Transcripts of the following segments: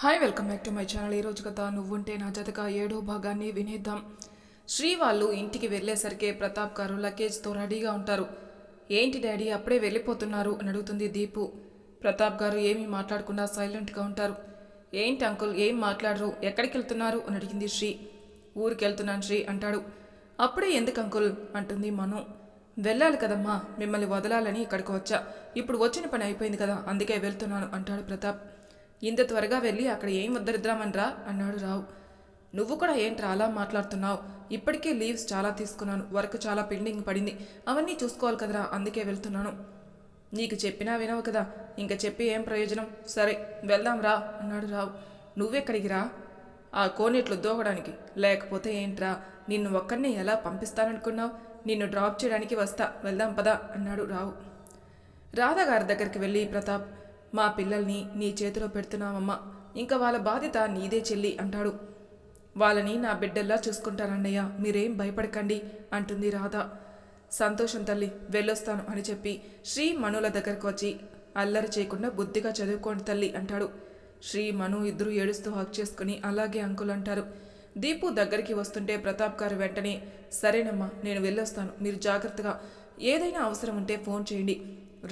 Hi welcome back to my channel ఈరోజు కథ నువ్వుంటే నా జతగా ఏడో భాగాన్ని వినేద్దాం. శ్రీ వాళ్ళు ఇంటికి వెళ్ళేసరికి ప్రతాప్ గారు లగేజ్తో రెడీగా ఉంటారు. ఏంటి డాడీ అప్పుడే వెళ్ళిపోతున్నారు అని అడుగుతుంది దీపు. ప్రతాప్ గారు ఏమీ మాట్లాడకుండా సైలెంట్గా ఉంటారు. ఏంటి అంకుల్ ఏం మాట్లాడరు? ఎక్కడికి వెళ్తున్నారు? అని అడిగింది శ్రీ. ఊరికి వెళ్తున్నాను శ్రీ అంటాడు. అప్పుడే ఎందుకు అంకుల్? అంటుంది మను. వెళ్ళాలి కదమ్మా మిమ్మల్ని వదలాలని ఇక్కడికి వచ్చా. ఇప్పుడు వచ్చిన పని అయిపోయింది కదా అందుకే వెళ్తున్నాను అంటాడు ప్రతాప్. ఇంత త్వరగా వెళ్ళి అక్కడ ఏం వద్దరిద్దామనరా అన్నాడు రావు. నువ్వు కూడా ఏంట్రా అలా మాట్లాడుతున్నావు? ఇప్పటికే లీవ్స్ చాలా తీసుకున్నాను. వర్క్ చాలా పెండింగ్ పడింది. అవన్నీ చూసుకోవాలి కదరా అందుకే వెళ్తున్నాను. నీకు చెప్పినా వినవు కదా. ఇంకా చెప్పి ఏం ప్రయోజనం? సరే వెళ్దాం రా అన్నాడు రావు. నువ్వెక్కడికి రా? ఆ కోనేట్లు దూకడానికి లేకపోతే ఏంట్రా? నిన్ను ఒక్కడిని ఎలా పంపిస్తాననుకున్నావు? నిన్ను డ్రాప్ చేయడానికి వస్తా. వెళ్దాం పదా అన్నాడు రావు. రాధాగారి దగ్గరికి వెళ్ళి ప్రతాప్ మా పిల్లల్ని నీ చేతిలో పెడుతున్నావమ్మా. ఇంకా వాళ్ళ బాధ్యత నీదే చెల్లి అంటాడు. వాళ్ళని నా బిడ్డల్లా చూసుకుంటానన్నయ్య మీరేం భయపడకండి అంటుంది రాధ. సంతోషం తల్లి వెళ్ళొస్తాను అని చెప్పి శ్రీ మనుల దగ్గరకు వచ్చి అల్లరి చేయకుండా బుద్ధిగా చదువుకోండి తల్లి అంటాడు. శ్రీ మను ఇద్దరు ఏడుస్తూ హక్ చేసుకుని అలాగే అంకుల్ అంటారు. దీపు దగ్గరికి వస్తుంటే ప్రతాప్ గారు వెంటనే సరేనమ్మా నేను వెళ్ళొస్తాను. మీరు జాగ్రత్తగా ఏదైనా అవసరం ఉంటే ఫోన్ చేయండి.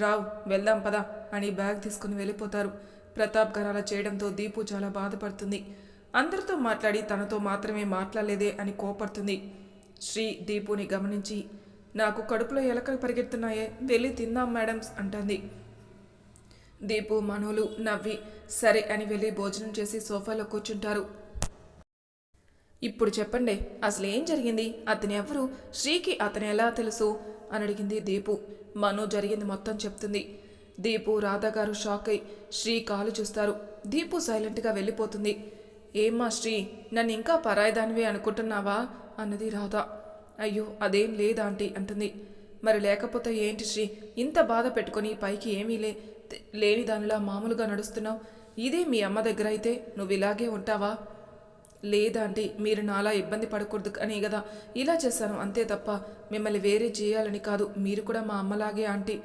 రావు వెళ్దాం పదా అని బ్యాగ్ తీసుకుని వెళ్ళిపోతారు. ప్రతాప్ గారు అలా చేయడంతో దీపు చాలా బాధపడుతుంది. అందరితో మాట్లాడి తనతో మాత్రమే మాట్లాడలేదే అని కోపడుతుంది. శ్రీ దీపుని గమనించి నాకు కడుపులో ఎలకలు పరిగెడుతున్నాయే వెళ్ళి తిందాం మేడమ్స్ అంటుంది. దీపు మనోలు నవ్వి సరే అని వెళ్ళి భోజనం చేసి సోఫాలో కూర్చుంటారు. ఇప్పుడు చెప్పండి అసలు ఏం జరిగింది? అతని ఎవరు శ్రీకి అతను ఎలా తెలుసు? అని అడిగింది దీపు. మను జరిగింది మొత్తం చెప్తుంది. దీపు రాధా గారు షాక్ అయి శ్రీ కాలు చూస్తారు. దీపు సైలెంట్గా వెళ్ళిపోతుంది. ఏమ్మా శ్రీ నన్ను ఇంకా పరాయిదానివే అనుకుంటున్నావా? అన్నది రాధా. అయ్యో అదేం లేదా ఆంటీ అంటుంది. మరి లేకపోతే ఏంటి శ్రీ ఇంత బాధ పెట్టుకొని పైకి ఏమీ లే లేని దానిలా మామూలుగా నడుస్తున్నావు? ఇదే మీ అమ్మ దగ్గర అయితే నువ్వు ఇలాగే ఉంటావా? లేదంటే మీరు నాలా ఇబ్బంది పడకూడదు అని కదా. ఇలా చేశాను అంతే తప్ప మిమ్మల్ని వేరే చేయాలని కాదు. మీరు కూడా మా అమ్మలాగే ఆంటీ.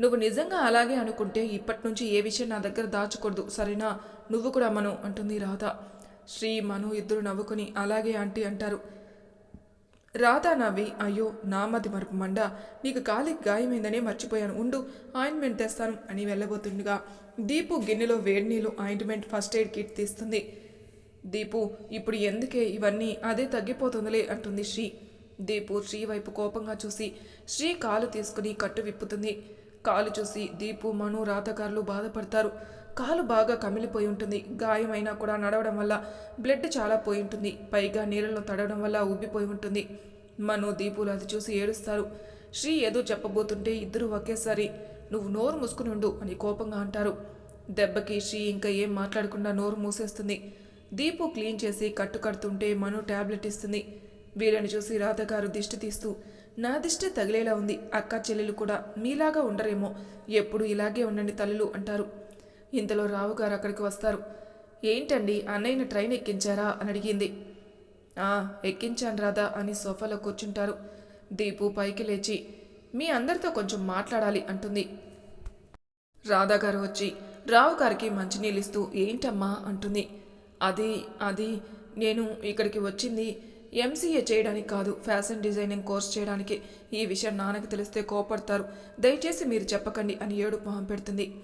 నువ్వు నిజంగా అలాగే అనుకుంటే ఇప్పటి నుంచి ఏ విషయం నా దగ్గర దాచకూడదు సరేనా? నువ్వు కూడా మను అంటుంది రాధ. శ్రీ మను ఇద్దరు నవ్వుకుని అలాగే ఆంటీ అంటారు. రాధా నవ్వి అయ్యో నా మరపు మండ. నీకు కాలికి గాయమైందనే మర్చిపోయాను. ఉండు ఆయింట్మెంట్ తెస్తాను అని వెళ్ళబోతుండగా దీపు గిన్నెలో వేడి నీళ్ళు ఆయింట్మెంట్ ఫస్ట్ ఎయిడ్ కిట్ తీస్తుంది. దీపు ఇప్పుడు ఎందుకే ఇవన్నీ అదే తగ్గిపోతుందిలే అంటుంది శ్రీ. దీపు శ్రీ వైపు కోపంగా చూసి శ్రీ కాలు తీసుకుని కట్టు విప్పుతుంది. కాలు చూసి దీపు మను రాతకారులు బాధపడతారు. కాలు బాగా కమిలిపోయి ఉంటుంది. గాయమైనా కూడా నడవడం వల్ల బ్లడ్ చాలా పోయి ఉంటుంది. పైగా నీళ్ళలో తడవడం వల్ల ఉబ్బిపోయి ఉంటుంది. మను దీపులు అది చూసి ఏడుస్తారు. శ్రీ ఏదో చెప్పబోతుంటే ఇద్దరు ఒకేసారి నువ్వు నోరు మూసుకుని ఉండు అని కోపంగా అంటారు. దెబ్బకి శ్రీ ఇంకా ఏం మాట్లాడకుండా నోరు మూసేస్తుంది. దీపు క్లీన్ చేసి కట్టు కడుతుంటే మను టాబ్లెట్ ఇస్తుంది. వీళ్ళని చూసి రాధగారు దిష్టి తీస్తూ నా దిష్టి తగిలేలా ఉంది. అక్క చెల్లెలు కూడా మీలాగా ఉండరేమో. ఎప్పుడు ఇలాగే ఉండండి తల్లులు అంటారు. ఇంతలో రావు గారు అక్కడికి వస్తారు. ఏంటండి అన్నయ్యని ట్రైన్ ఎక్కించారా? అని అడిగింది. ఆ ఎక్కించాను రాధా అని సోఫాలో కూర్చుంటారు. దీపు పైకి లేచి మీ అందరితో కొంచెం మాట్లాడాలి అంటుంది. రాధా గారు వచ్చి రావు గారికి ఇస్తూ ఏంటమ్మా? అంటుంది. అది అది నేను ఇక్కడికి వచ్చింది ఎంసీఏ చేయడానికి కాదు ఫ్యాషన్ డిజైనింగ్ కోర్స్ చేయడానికి. ఈ విషయం నాన్నకి తెలిస్తే కోపడతారు. దయచేసి మీరు చెప్పకండి అని ఏడు మొహం పెడుతుంది.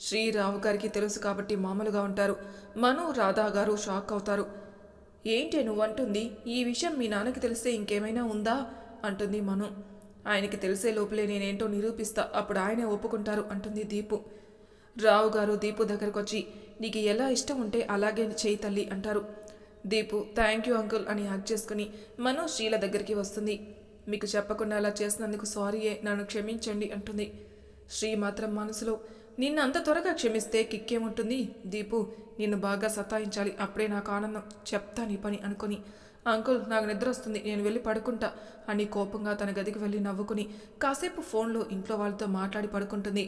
శ్రీరావు గారికి తెలుసు కాబట్టి మామూలుగా ఉంటారు. మను రాధా గారు షాక్ అవుతారు. ఏంటి నువ్వు అంటుంది ఈ విషయం మీ నాన్నకి తెలిస్తే ఇంకేమైనా ఉందా? అంటుంది మను. ఆయనకి తెలిసే లోపలే నేనేంటో నిరూపిస్తా అప్పుడు ఆయనే ఒప్పుకుంటారు అంటుంది దీపు. రావు గారు దీపు దగ్గరకు వచ్చి నీకు ఎలా ఇష్టం ఉంటే అలాగే చేయి తల్లి అంటారు. దీపు థ్యాంక్ యూ అంకుల్ అని హ్యాక్ చేసుకుని మనోజ్ షీల దగ్గరికి వస్తుంది. మీకు చెప్పకుండా అలా చేసినందుకు సారీయే నన్ను క్షమించండి అంటుంది. శ్రీ మాత్రం మనసులో నిన్ను అంత త్వరగా క్షమిస్తే కిక్కేముంటుంది? దీపు నిన్ను బాగా సతాయించాలి. అప్పుడే నాకు ఆనందం. చెప్తా నీ పని అనుకుని అంకుల్ నాకు నిద్ర వస్తుంది. నేను వెళ్ళి పడుకుంటా అని కోపంగా తన గదికి వెళ్ళి నవ్వుకుని కాసేపు ఫోన్లో ఇంట్లో వాళ్ళతో మాట్లాడి పడుకుంటుంది.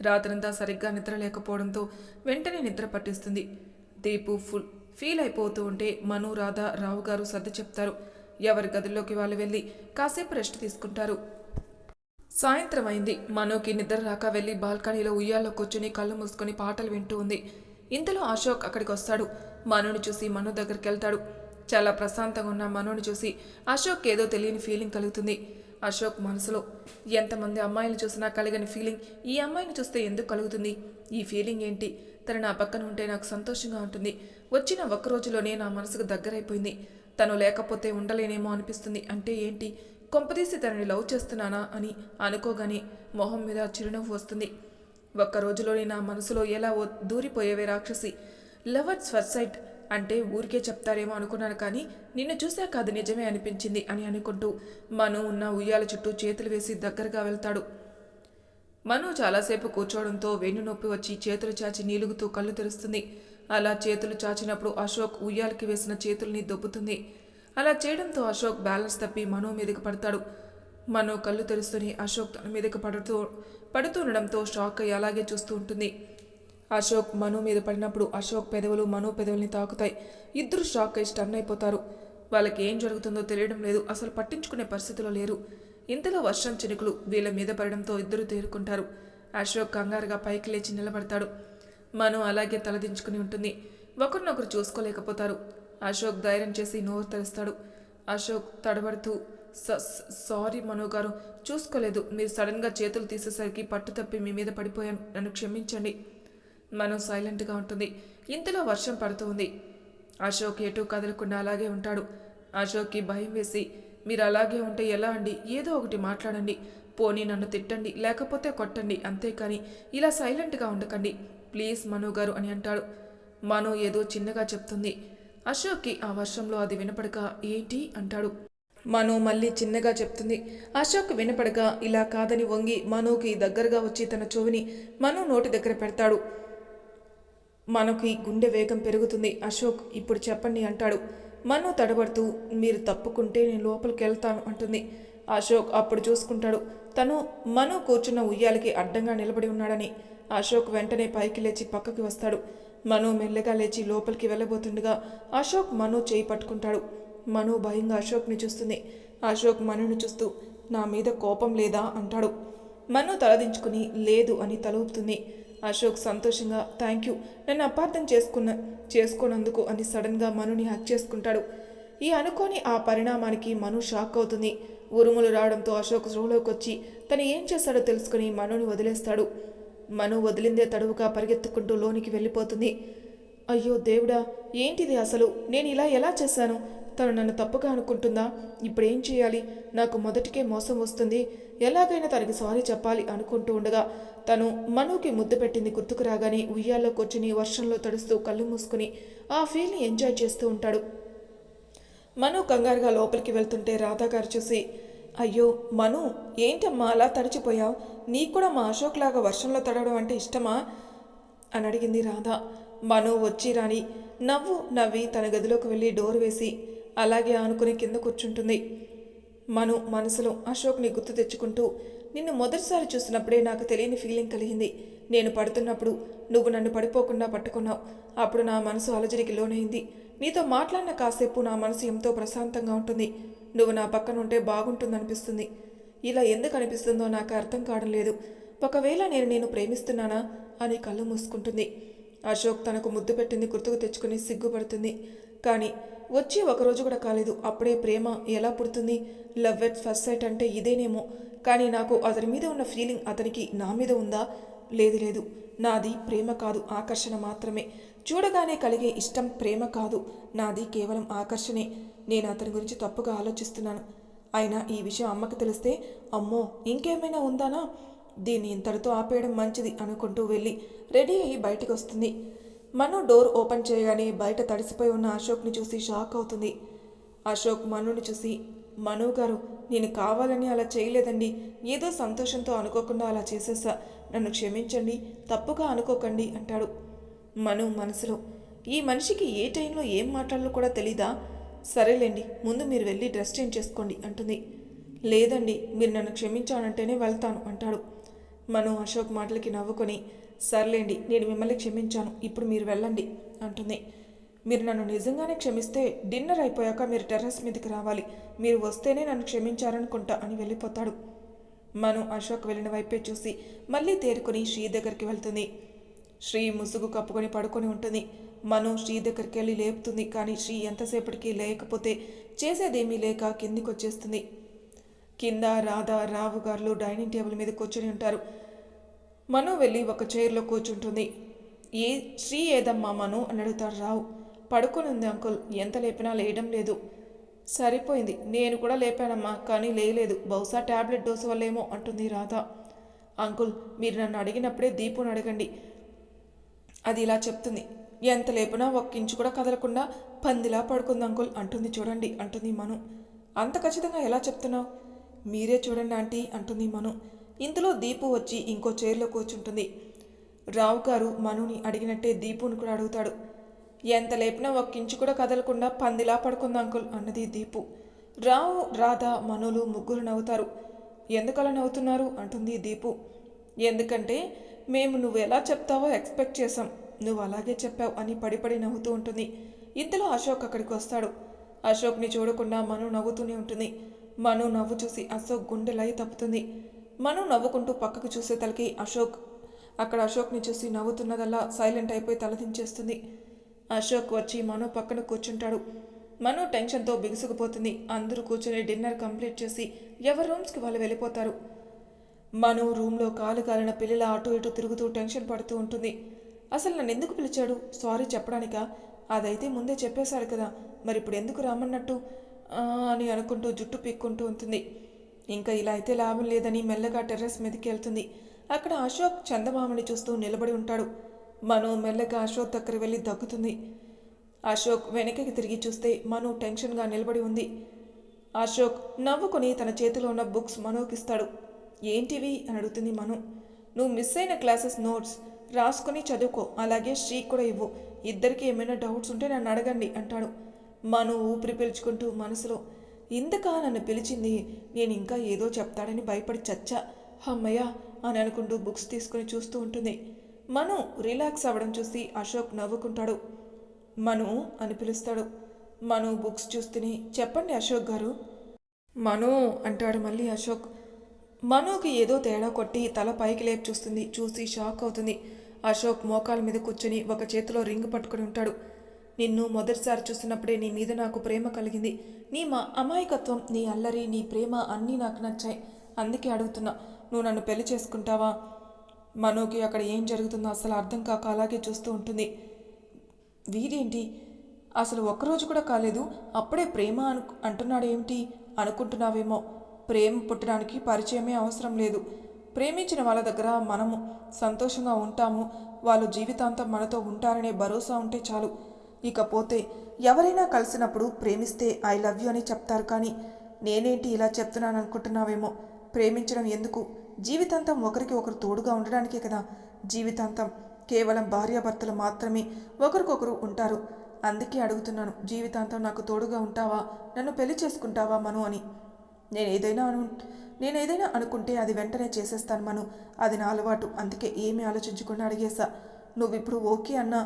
రాత్రంతా సరిగ్గా నిద్ర లేకపోవడంతో వెంటనే నిద్ర పట్టిస్తుంది. దీపు ఫుల్ ఫీల్ అయిపోతూ ఉంటే మను రాధ రావు గారు సర్ది చెప్తారు. ఎవరి గదిలోకి వాళ్ళు వెళ్ళి కాసేపు రెస్ట్ తీసుకుంటారు. సాయంత్రం అయింది. మనోకి నిద్ర రాక వెళ్ళి బాల్కనీలో ఉయ్యాల్లో కూర్చుని కళ్ళు మూసుకొని పాటలు వింటూ ఉంది. ఇంతలో అశోక్ అక్కడికి వస్తాడు. మనోని చూసి మను దగ్గరికి వెళ్తాడు. చాలా ప్రశాంతంగా ఉన్న మనోని చూసి అశోక్ ఏదో తెలియని ఫీలింగ్ కలుగుతుంది. అశోక్ మనసులో ఎంతమంది అమ్మాయిలు చూసినా కలిగని ఫీలింగ్ ఈ అమ్మాయిని చూస్తే ఎందుకు కలుగుతుంది? ఈ ఫీలింగ్ ఏంటి? తను నా పక్కన ఉంటే నాకు సంతోషంగా ఉంటుంది. వచ్చిన ఒక్క రోజులోనే నా మనసుకు దగ్గరైపోయింది. తను లేకపోతే ఉండలేనేమో అనిపిస్తుంది. అంటే ఏంటి? కొంపదీసి తనని లవ్ చేస్తున్నానా అని అనుకోగానే మొహం మీద చిరునవ్వు వస్తుంది. ఒక్క రోజులోనే నా మనసులో ఎలా ఓ దూరిపోయేవే రాక్షసి. లవర్ ఫస్ట్ సైట్ అంటే ఊరికే చెప్తారేమో అనుకున్నాను కానీ నిన్ను చూశాక అది నిజమే అనిపించింది అని అనుకుంటూ మను ఉన్న ఉయ్యాల చుట్టూ చేతులు వేసి దగ్గరగా వెళ్తాడు. మను చాలాసేపు కూర్చోవడంతో వెన్ను నొప్పి వచ్చి చేతులు చాచి నీలుగుతూ కళ్ళు తెరుస్తుంది. అలా చేతులు చాచినప్పుడు అశోక్ ఉయ్యాలకి వేసిన చేతుల్ని దొబ్బుతుంది. అలా చేయడంతో అశోక్ బ్యాలెన్స్ తప్పి మను మీదకి పడతాడు. మను కళ్ళు తెరుస్తూనే అశోక్ తన మీదకి పడుతూ పడుతుండడంతో షాక్ అయ్యి అలాగే చూస్తూ ఉంటుంది. అశోక్ మను మీద పడినప్పుడు అశోక్ పెదవులు మను పెదవుల్ని తాకుతాయి. ఇద్దరు షాక్ అయి స్టన్ అయిపోతారు. వాళ్ళకి ఏం జరుగుతుందో తెలియడం లేదు. అసలు పట్టించుకునే పరిస్థితిలో లేరు. ఇంతలో వర్షం చినుకులు వీళ్ళ మీద పడడంతో ఇద్దరు తేరుకుంటారు. అశోక్ కంగారుగా పైకి లేచి నిలబడతాడు. మను అలాగే తలదించుకుని ఉంటుంది. ఒకరినొకరు చూసుకోలేకపోతారు. అశోక్ ధైర్యం చేసి నోరు తెరుస్తాడు. అశోక్ తడబడుతూ "స- సారీ మనో గారు చూసుకోలేదు. మీరు సడన్గా చేతులు తీసేసరికి పట్టు తప్పి మీ మీద పడిపోయాను. నన్ను క్షమించండి. మనం సైలెంట్గా ఉంటుంది. ఇంతలో వర్షం పడుతూ ఉంది. అశోక్ ఎటు కదలకుండా అలాగే ఉంటాడు. అశోక్కి భయం వేసి మీరు అలాగే ఉంటే ఎలా అండి? ఏదో ఒకటి మాట్లాడండి. పోనీ నన్ను తిట్టండి లేకపోతే కొట్టండి అంతేకాని ఇలా సైలెంట్గా ఉండకండి. ప్లీజ్ మను గారు అని అంటాడు. మను ఏదో చిన్నగా చెప్తుంది. అశోక్కి ఆ వర్షంలో అది వినపడక ఏంటి? అంటాడు. మను మళ్ళీ చిన్నగా చెప్తుంది. అశోక్ వినపడక ఇలా కాదని వంగి మనుకి దగ్గరగా వచ్చి తన చెవిని మను నోటి దగ్గర పెడతాడు. మనకి గుండె వేగం పెరుగుతుంది. అశోక్ ఇప్పుడు చెప్పండి అంటాడు. మను తడబడుతూ మీరు తప్పుకుంటే నేను లోపలికి వెళ్తాను అంటుంది. అశోక్ అప్పుడు చూసుకుంటాడు. తను మను కూర్చున్న ఉయ్యాలకి అడ్డంగా నిలబడి ఉన్నాడని. అశోక్ వెంటనే పైకి లేచి పక్కకి వస్తాడు. మను మెల్లగా లేచి లోపలికి వెళ్ళబోతుండగా అశోక్ మను చేయి పట్టుకుంటాడు. మను భయంగా అశోక్ని చూస్తుంది. అశోక్ మనుని చూస్తూ నా మీద కోపం లేదా? అంటాడు. మను తలదించుకుని లేదు అని తలుపుతుంది. అశోక్ సంతోషంగా థ్యాంక్ యూ. నన్ను అపార్థం చేసుకున్న చేసుకోనందుకు అని సడన్గా మనుని హక్ చేసుకుంటాడు. ఈ అనుకోని ఆ పరిణామానికి మను షాక్ అవుతుంది. ఉరుములు రావడంతో అశోక్ స్రోలోకి వచ్చి తను ఏం చేస్తాడో తెలుసుకుని మనుని వదిలేస్తాడు. మను వదిలిందే తడువుగా పరిగెత్తుకుంటూ లోనికి వెళ్ళిపోతుంది. అయ్యో దేవుడా ఏంటిది అసలు? నేను ఇలా ఎలా చేశాను? తను నన్ను తప్పుగా అనుకుంటుందా? ఇప్పుడేం చేయాలి? నాకు మొదటికే మోసం వస్తుంది. ఎలాగైనా తనకి సారీ చెప్పాలి అనుకుంటూ ఉండగా తను మనుకి ముద్దు పెట్టింది గుర్తుకు రాగానే ఉయ్యాల్లో కూర్చుని వర్షంలో తడుస్తూ కళ్ళు మూసుకుని ఆ ఫీల్ని ఎంజాయ్ చేస్తూ ఉంటాడు. మను కంగారుగా లోపలికి వెళ్తుంటే రాధా గారు చూసి అయ్యో మను ఏంటమ్మా అలా తడిచిపోయావు? నీకు కూడా మా అశోక్ లాగా వర్షంలో తడవడం అంటే ఇష్టమా? అని అడిగింది రాధా. మను వచ్చి రాని నవ్వు నవ్వి తన గదిలోకి వెళ్ళి డోర్ వేసి అలాగే ఆనుకుని కింద కూర్చుంటుంది. మను మనసులో అశోక్ని గుర్తు తెచ్చుకుంటూ నిన్ను మొదటిసారి చూసినప్పుడే నాకు తెలియని ఫీలింగ్ కలిగింది. నేను పడుతున్నప్పుడు నువ్వు నన్ను పడిపోకుండా పట్టుకున్నావు. అప్పుడు నా మనసు అలజడికి లోనైంది. నీతో మాట్లాడిన కాసేపు నా మనసు ఎంతో ప్రశాంతంగా ఉంటుంది. నువ్వు నా పక్కన ఉంటే బాగుంటుందనిపిస్తుంది. ఇలా ఎందుకు అనిపిస్తుందో నాకు అర్థం కావడం లేదు. ఒకవేళ నేను నేను ప్రేమిస్తున్నానా అని కళ్ళు మూసుకుంటుంది. అశోక్ తనకు ముద్దు పెట్టింది గుర్తుకు తెచ్చుకుని సిగ్గుపడుతుంది. కానీ వచ్చి ఒకరోజు కూడా కాలేదు. అప్పుడే ప్రేమ ఎలా పుడుతుంది? లవ్ ఎట్ ఫస్ట్ సైట్ అంటే ఇదేనేమో. కానీ నాకు అతని మీద ఉన్న ఫీలింగ్ అతనికి నా మీద ఉందా? లేదు లేదు. నాది ప్రేమ కాదు ఆకర్షణ మాత్రమే. చూడగానే కలిగే ఇష్టం ప్రేమ కాదు. నాది కేవలం ఆకర్షణే. నేను అతని గురించి తప్పుగా ఆలోచిస్తున్నాను. అయినా ఈ విషయం అమ్మకి తెలిస్తే అమ్మో ఇంకేమైనా ఉందానా? దీన్ని ఇంతటితో ఆపేయడం మంచిది అనుకుంటూ వెళ్ళి రెడీ అయ్యి బయటికి వస్తుంది మను డోర్ ఓపెన్ చేయగానే బయట తడిసిపోయి ఉన్న అశోక్ని చూసి షాక్ అవుతుంది. అశోక్ మనుని చూసి మను గారు నేను కావాలని అలా చేయలేదండి. ఏదో సంతోషంతో అనుకోకుండా అలా చేసేసా. నన్ను క్షమించండి తప్పుగా అనుకోకండి అంటాడు. మను మనసులో ఈ మనిషికి ఏ టైంలో ఏం మాట్లాడాలో కూడా తెలీదా? సరేలేండి ముందు మీరు వెళ్ళి డ్రెస్ చేంజ్ చేసుకోండి అంటుంది. లేదండి మీరు నన్ను క్షమించానంటేనే వెళ్తాను అంటాడు. మను అశోక్ మాటలకి నవ్వుకొని సర్లేండి నేను మిమ్మల్ని క్షమించాను ఇప్పుడు మీరు వెళ్ళండి అంటుంది. మీరు నన్ను నిజంగానే క్షమిస్తే డిన్నర్ అయిపోయాక మీరు టెర్రస్ మీదకి రావాలి. మీరు వస్తేనే నన్ను క్షమించారనుకుంటా అని వెళ్ళిపోతాడు. మను అశోక్ వెళ్ళిన వైపే చూసి మళ్ళీ తేరుకొని శ్రీ దగ్గరికి వెళ్తుంది. శ్రీ ముసుగు కప్పుకొని పడుకొని ఉంటుంది. మను శ్రీ దగ్గరికి వెళ్ళి లేపుతుంది కానీ శ్రీ ఎంతసేపటికి లేకపోతే చేసేదేమీ లేక కిందికి వచ్చేస్తుంది కింద రాధా రావు గారు డైనింగ్ టేబుల్ మీద కూర్చొని ఉంటారు. మను వెళ్ళి ఒక చైర్లో కూర్చుంటుంది. ఏ శ్రీ ఏదమ్మా మను? అని అడుగుతాడు రావు. పడుకునుంది ఉంది అంకుల్. ఎంత లేపినా లేయడం లేదు. సరిపోయింది. నేను కూడా లేపానమ్మా కానీ లేయలేదు. బహుశా టాబ్లెట్ డోసు వల్లేమో అంటుంది రాధ. అంకుల్ మీరు నన్ను అడిగినప్పుడే దీపుని అడగండి. అది ఇలా చెప్తుంది. ఎంత లేపినా ఒక్క ఇంచు కూడా కదలకుండా పందిలా పడుకుంది అంకుల్. అంటుంది చూడండి అంటుంది మను. అంత ఖచ్చితంగా ఎలా చెప్తున్నావు? మీరే చూడండి ఆంటీ అంటుంది మను. ఇంతలో దీపు వచ్చి ఇంకో చైర్లో కూర్చుంటుంది. రావు గారు మనుని అడిగినట్టే దీపుని కూడా అడుగుతాడు. ఎంత లేపినా ఒక కించు కూడా కదలకుండా పందిలా పడుకుంది అంకుల్ అన్నది దీపు. రావు రాధ మనులు ముగ్గురు నవ్వుతారు. ఎందుకలా నవ్వుతున్నారు? అంటుంది దీపు. ఎందుకంటే మేము నువ్వు ఎలా చెప్తావో ఎక్స్పెక్ట్ చేసాం నువ్వు అలాగే చెప్పావు అని పడిపడి నవ్వుతూ ఉంటుంది. ఇంతలో అశోక్ అక్కడికి వస్తాడు. అశోక్ని చూడకుండా మను నవ్వుతూనే ఉంటుంది. మను నవ్వు చూసి అశోక్ గుండెలై తప్పుతుంది. మను నవ్వుకుంటూ పక్కకు చూసే తలకి అశోక్. అక్కడ అశోక్ని చూసి నవ్వుతున్నదల్లా సైలెంట్ అయిపోయి తలదించేస్తుంది అశోక్ వచ్చి మను పక్కన కూర్చుంటాడు. మను టెన్షన్తో బిగుసుకుపోతుంది. అందరూ కూర్చొని డిన్నర్ కంప్లీట్ చేసి ఎవరి రూమ్స్కి వాళ్ళు వెళ్ళిపోతారు. మను రూమ్లో కాలు కాలిన పిల్లల అటు ఇటు తిరుగుతూ టెన్షన్ పడుతూ ఉంటుంది. అసలు నన్ను ఎందుకు పిలిచాడు? సారీ చెప్పడానికా? అదైతే ముందే చెప్పేశాడు కదా. మరి ఇప్పుడు ఎందుకు రామన్నట్టు అని అనుకుంటూ జుట్టు పీక్కుంటూ ఉంటుంది. ఇంకా ఇలా అయితే లాభం లేదని మెల్లగా టెర్రస్ మీదకి వెళ్తుంది. అక్కడ అశోక్ చందమామని చూస్తూ నిలబడి ఉంటాడు. మను మెల్లగా అశోక్ దగ్గర వెళ్ళి దగ్గుతుంది. అశోక్ వెనక్కి తిరిగి చూస్తే మను టెన్షన్గా నిలబడి ఉంది. అశోక్ నవ్వుకొని తన చేతిలో ఉన్న బుక్స్ మనోకిస్తాడు ఏంటివి? అని అడుగుతుంది మను. నువ్వు మిస్ అయిన క్లాసెస్ నోట్స్. రాసుకొని చదువుకో. అలాగే శ్రీక్ కూడా ఇవ్వు. ఇద్దరికి ఏమైనా డౌట్స్ ఉంటే నన్ను అడగండి అంటాడు. మను ఊపిరి పీల్చుకుంటూ మనసులో ఇందుక నన్ను పిలిచింది నేను ఇంకా ఏదో చెప్తాడని భయపడి చచ్చా? అమ్మయ్య అని అనుకుంటూ బుక్స్ తీసుకుని చూస్తూ ఉంటుంది. మను రిలాక్స్ అవ్వడం చూసి అశోక్ నవ్వుకుంటాడు. మను అని పిలుస్తాడు. మను బుక్స్ చూస్తూనే చెప్పండి అశోక్ గారు. మను అంటాడు మళ్ళీ అశోక్. మనుకి ఏదో తేడా కొట్టి తల పైకి లేపి చూస్తుంది. చూసి షాక్ అవుతుంది. అశోక్ మోకాల మీద కూర్చొని ఒక చేతిలో రింగ్ పట్టుకుని ఉంటాడు. నిన్ను మొదటిసారి చూసినప్పుడే నీ మీద నాకు ప్రేమ కలిగింది. నీ మా అమాయకత్వం నీ అల్లరి నీ ప్రేమ అన్నీ నాకు నచ్చాయి. అందుకే అడుగుతున్నా నువ్వు నన్ను పెళ్ళి చేసుకుంటావా? మనోకి అక్కడ ఏం జరుగుతుందో అసలు అర్థం కాక అలాగే చూస్తూ ఉంటుంది. వీడేంటి? అసలు ఒక్కరోజు కూడా కాలేదు. అప్పుడే ప్రేమ అను అంటున్నాడు ఏమిటి? అనుకుంటున్నావేమో. ప్రేమ పుట్టడానికి పరిచయమే అవసరం లేదు. ప్రేమించిన వాళ్ళ దగ్గర మనము సంతోషంగా ఉంటాము. వాళ్ళు జీవితాంతం మనతో ఉంటారనే భరోసా ఉంటే చాలు. ఇకపోతే ఎవరైనా కలిసినప్పుడు ప్రేమిస్తే ఐ లవ్ యూ అని చెప్తారు కానీ నేనేంటి ఇలా చెప్తున్నాను అనుకుంటున్నావేమో ప్రేమించడం ఎందుకు? జీవితాంతం ఒకరికి ఒకరు తోడుగా ఉండడానికే కదా. జీవితాంతం కేవలం భార్యాభర్తలు మాత్రమే ఒకరికొకరు ఉంటారు. అందుకే అడుగుతున్నాను జీవితాంతం నాకు తోడుగా ఉంటావా? నన్ను పెళ్ళి చేసుకుంటావా మను అని. నేను ఏదైనా అను నేను ఏదైనా అనుకుంటే అది వెంటనే చేసేస్తాను మను. అది నా అలవాటు అందుకే ఏమీ ఆలోచించకుండా అడిగేశా. నువ్విప్పుడు ఓకే అన్నా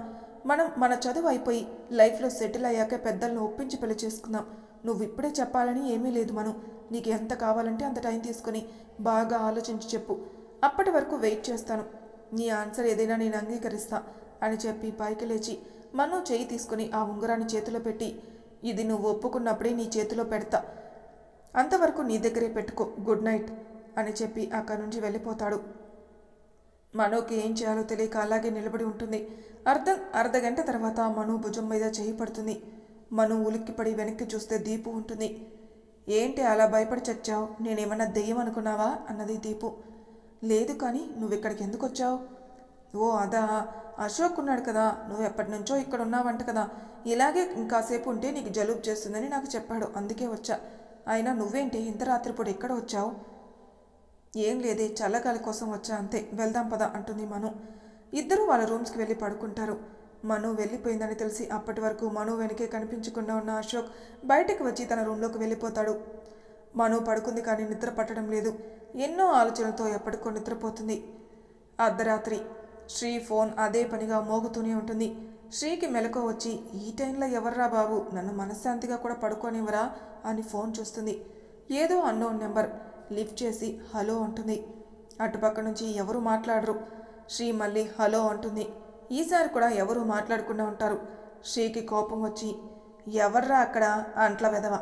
మనం మన చదువు అయిపోయి లైఫ్లో సెటిల్ అయ్యాక పెద్దలను ఒప్పించి పెళ్ళి చేసుకుందాం. నువ్వు ఇప్పుడే చెప్పాలని ఏమీ లేదు మనం. నీకు ఎంత కావాలంటే అంత టైం తీసుకొని బాగా ఆలోచించి చెప్పు. అప్పటి వరకు వెయిట్ చేస్తాను. నీ ఆన్సర్ ఏదైనా నేను అంగీకరిస్తా అని చెప్పి పైకి లేచి మను చేయి తీసుకుని ఆ ఉంగరాన్ని చేతిలో పెట్టి ఇది నువ్వు ఒప్పుకున్నప్పుడే నీ చేతిలో పెడతా. అంతవరకు నీ దగ్గరే పెట్టుకో గుడ్ నైట్ అని చెప్పి అక్కడి నుంచి వెళ్ళిపోతాడు. మనోకి ఏం చేయాలో తెలియక అలాగే నిలబడి ఉంటుంది. అర్ధ అర్ధగంట తర్వాత మను భుజం మీద చేయి పడుతుంది. మను ఉలిక్కిపడి వెనక్కి చూస్తే దీపు ఉంటుంది. ఏంటి అలా భయపడి చచ్చావు? నేనేమన్నా దెయ్యం అనుకున్నావా? అన్నది దీపు. లేదు కానీ నువ్వు ఇక్కడికి ఎందుకు వచ్చావు? ఓ అదా. అశోక్ ఉన్నాడు కదా. నువ్వు ఎప్పటి నుంచో ఇక్కడ ఉన్నావంట కదా. ఇలాగే ఇంకాసేపు ఉంటే నీకు జలుబు చేస్తుందని నాకు చెప్పాడు. అందుకే వచ్చా. అయినా నువ్వేంటి ఇంత రాత్రిపూట ఎక్కడ వచ్చావు? ఏం లేదే చల్లగాలి కోసం వచ్చా అంతే. వెళ్దాం పద అంటుంది మను. ఇద్దరూ వాళ్ళ రూమ్స్కి వెళ్ళి పడుకుంటారు. మను వెళ్ళిపోయిందని తెలిసి అప్పటి వరకు మను వెనకే కనిపించకుండా ఉన్న అశోక్ బయటకు వచ్చి తన రూమ్లోకి వెళ్ళిపోతాడు. మను పడుకుంది కానీ నిద్ర పట్టడం లేదు. ఎన్నో ఆలోచనలతో ఎప్పటికో నిద్రపోతుంది. అర్ధరాత్రి. శ్రీ ఫోన్ అదే పనిగా మోగుతూనే ఉంటుంది. శ్రీకి మెలకువ వచ్చి ఈ టైంలో ఎవర్రా బాబు? నన్ను మనశ్శాంతిగా కూడా పడుకోనివ్వరా? అని ఫోన్ చూస్తుంది. ఏదో అన్నోన్ నెంబర్. లిఫ్ట్ చేసి హలో అంటుంది. అటుపక్క నుంచి ఎవరు మాట్లాడరు. శ్రీ మళ్ళీ హలో అంటుంది. ఈసారి కూడా ఎవరు మాట్లాడకుండా ఉంటారు? శ్రీకి కోపం వచ్చి ఎవర్రా అక్కడ? అంట్ల వెదవ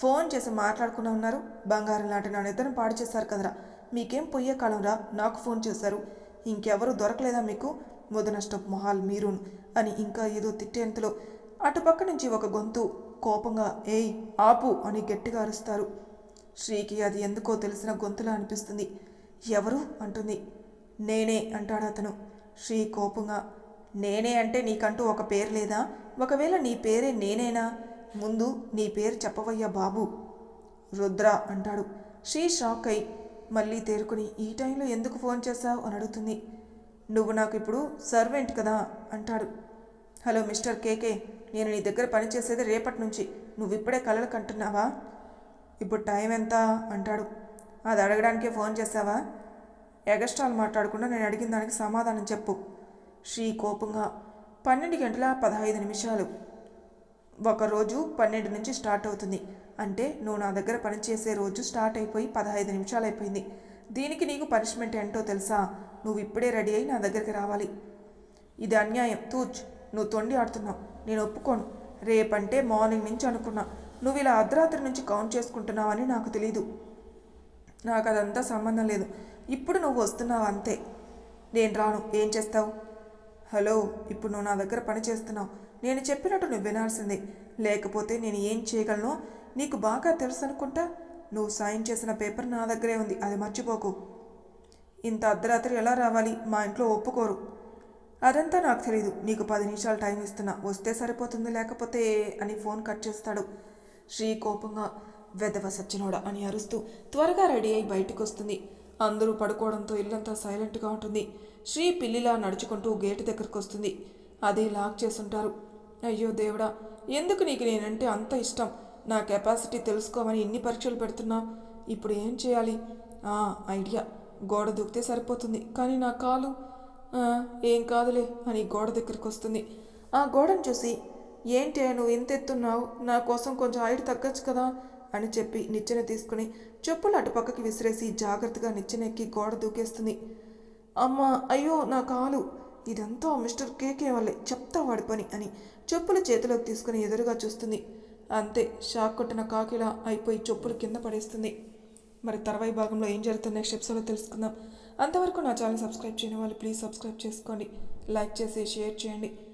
ఫోన్ చేసి మాట్లాడుకున్నా ఉన్నారు. బంగారం లాంటి నా నిద్రను పాడు చేశారు కదరా. మీకేం పొయ్యే కాలంరా నాకు ఫోన్ చేశారు. ఇంకెవరు దొరకలేదా మీకు? ముదనష్టపు మొహాల్ మీరును అని ఇంకా ఏదో తిట్టేంతలో అటుపక్క నుంచి ఒక గొంతు కోపంగా ఏయ్ ఆపు అని గట్టిగా అరుస్తారు. శ్రీకి అది ఎందుకో తెలిసిన గొంతులా అనిపిస్తుంది. ఎవరు? అంటుంది. నేనే అంటాడు అతను. శ్రీ కోపంగా. నేనే అంటే నీకంటూ ఒక పేరు లేదా? ఒకవేళ నీ పేరే నేనేనా? ముందు నీ పేరు చెప్పవయ్యా బాబు. రుద్ర అంటాడు. శ్రీ షాక్ అయి మళ్ళీ తేరుకుని ఈ టైంలో ఎందుకు ఫోన్ చేశావు? అని అడుగుతుంది. నువ్వు నాకు ఇప్పుడు సర్వెంట్ కదా? అంటాడు. హలో మిస్టర్ కేకే నేను నీ దగ్గర పనిచేసేది రేపటి నుంచి. నువ్వు ఇప్పుడే కలలు కంటున్నావా? ఇప్పుడు టైం ఎంత? అంటాడు. అది అడగడానికే ఫోన్ చేశావా ఎగస్ట్రాలు మాట్లాడకుండా నేను అడిగిన దానికి సమాధానం చెప్పు. శ్రీ కోపంగా పన్నెండు గంటల పదహైదు నిమిషాలు. ఒకరోజు పన్నెండు నుంచి స్టార్ట్ అవుతుంది. అంటే నువ్వు నా దగ్గర పనిచేసే రోజు స్టార్ట్ అయిపోయి పదహైదు నిమిషాలు అయిపోయింది. దీనికి నీకు పనిష్మెంట్ ఏంటో తెలుసా? నువ్వు ఇప్పుడే రెడీ అయి నా దగ్గరికి రావాలి. ఇది అన్యాయం. తూచ్ నువ్వు తొండి ఆడుతున్నావు. నేను ఒప్పుకోను. రేపంటే మార్నింగ్ నుంచి అనుకున్నా. నువ్వు ఇలా అర్ధరాత్రి నుంచి కౌంట్ చేసుకుంటున్నావని నాకు తెలీదు. నాకు అదంతా సంబంధం లేదు. ఇప్పుడు నువ్వు వస్తున్నావు అంతే. నేను రాను. ఏం చేస్తావు? హలో ఇప్పుడు నువ్వు నా దగ్గర పని చేస్తున్నావు. నేను చెప్పినట్టు నువ్వు వినాల్సిందే. లేకపోతే నేను ఏం చేయగలను? నీకు బాగా తెలుసు అనుకుంటా నువ్వు సైన్ చేసిన పేపర్ నా దగ్గరే ఉంది. అది మర్చిపోకు. ఇంత అర్ధరాత్రి ఎలా రావాలి? మా ఇంట్లో ఒప్పుకోరు. అదంతా నాకు తెలీదు. నీకు పది నిమిషాలు టైం ఇస్తున్నా. వస్తే సరిపోతుంది లేకపోతే అని ఫోన్ కట్ చేస్తాడు. శ్రీ కోపంగా వెదవ సచ్చినోడ అని అరుస్తూ త్వరగా రెడీ అయి బయటకు వస్తుంది అందరూ పడుకోవడంతో ఇల్లంతా సైలెంట్గా ఉంటుంది. శ్రీ పిల్లిలా నడుచుకుంటూ గేటు దగ్గరకు వస్తుంది అది లాక్ చేసుంటారు. అయ్యో దేవుడా ఎందుకు నీకు నేనంటే అంత ఇష్టం? నా కెపాసిటీ తెలుసుకోమని ఇన్ని పరీక్షలు పెడుతున్నా. ఇప్పుడు ఏం చేయాలి? ఆ ఐడియా. గోడ దూకితే సరిపోతుంది. కానీ నా కాలు ఏం కాదులే అని గోడ దగ్గరికి వస్తుంది ఆ గోడను చూసి ఏంటి నువ్వు ఇంత ఎత్తున్నావు? నా కోసం కొంచెం హైట్ తగ్గచ్చు కదా? అని చెప్పి నిచ్చెన తీసుకుని చెప్పులు అటుపక్కకి విసిరేసి జాగ్రత్తగా నిచ్చెన ఎక్కి గోడ దూకేస్తుంది. అమ్మా అయ్యో నా కాలు! ఇదంతా మిస్టర్ కేకే వాళ్ళే చెప్తా వాడి పని అని చెప్పులు చేతిలోకి తీసుకుని ఎదురుగా చూస్తుంది. అంతే షాక్ కొట్టిన కాకిలా అయిపోయి చెప్పులు కింద పడేస్తుంది. మరి తర్వాయి భాగంలో ఏం జరుగుతుంది నెక్స్ట్ ఎపిసోడ్లో తెలుసుకుందాం. అంతవరకు నా ఛానల్ సబ్స్క్రైబ్ చేయని వాళ్ళు ప్లీజ్ సబ్స్క్రైబ్ చేసుకోండి. లైక్ చేసి షేర్ చేయండి.